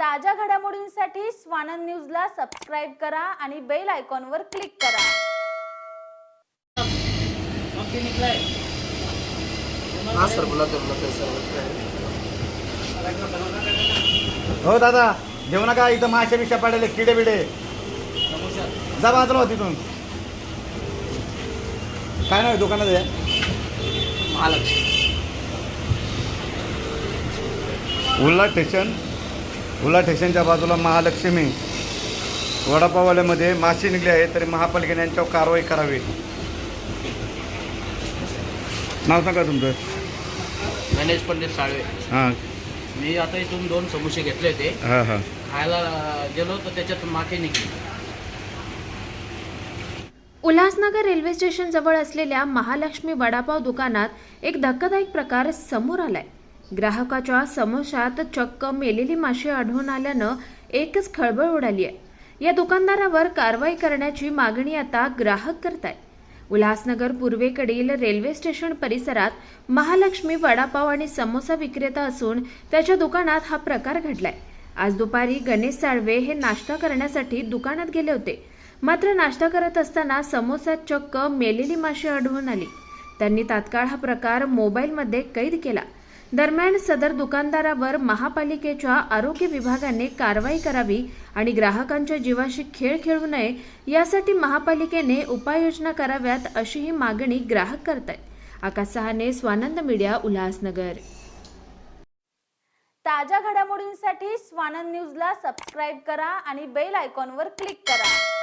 ताज्या घडामोडींसाठी स्वानंद न्यूजला सबस्क्राईब करा आणि बेल आयकॉनवर क्लिक करा. हाँ सर बुलाते बुलाते सर. हो दादा. घेऊ नका इथं माशा बिशा पाडले किडे बिडे. जा बाजूला हो तिथून. काय नाही दुकानात आहे महालक्ष्मी उल्हा स्टेशन. उल्हा स्टेशनच्या बाजूला महालक्ष्मी. वडापाववाल्यामध्ये मासे निघले आहेत तरी महापालिकेने यांच्यावर कारवाई करावी. नाव सांगा तुमचं. गणेश पंडित साळवे. हां. मी आता इथून दोन समोसे घेतले होते. हां हां. खायला गेलो तर त्याच्यातून माखे निघली. उल्हासनगर रेल्वे स्टेशन जवळ असलेल्या महालक्ष्मी वडापाव दुकानात एक धक्कादायक प्रकार समोर आलाय. ग्राहकाच्या समोशात चक्क मेलेली माशी आढळून आल्यानं एकच खळबळ उडाली आहे. या दुकानदारावर कारवाई करण्याची मागणी आता ग्राहक करतायत. उल्हासनगर पूर्वेकडील रेल्वे स्टेशन परिसरात महालक्ष्मी वडापाव आणि समोसा विक्रेता असून त्याच्या दुकानात हा प्रकार घडलाय. आज दुपारी गणेश साळवे हे नाश्ता करण्यासाठी दुकानात गेले होते. मात्र नाश्ता करत असताना समोसात चक्क मेलेली माशी आढळून आली. त्यांनी तात्काळ हा प्रकार मोबाईलमध्ये कैद केला. दरम्यान सदर दुकानदारावर महापालिकेच्या आरोग्य विभागाने कारवाई करावी आणि ग्राहकांच्या जीवाशी खेळ खेळू नये यासाठी महापालिकेने उपाययोजना कराव्यात अशी ही मागणी ग्राहक करतायत. आकाश सहाने स्वानंद मीडिया उल्हासनगर. ताज्या घडामोडींसाठी स्वानंद न्यूजला सबस्क्राईब करा आणि बेल आयकॉनवर क्लिक करा.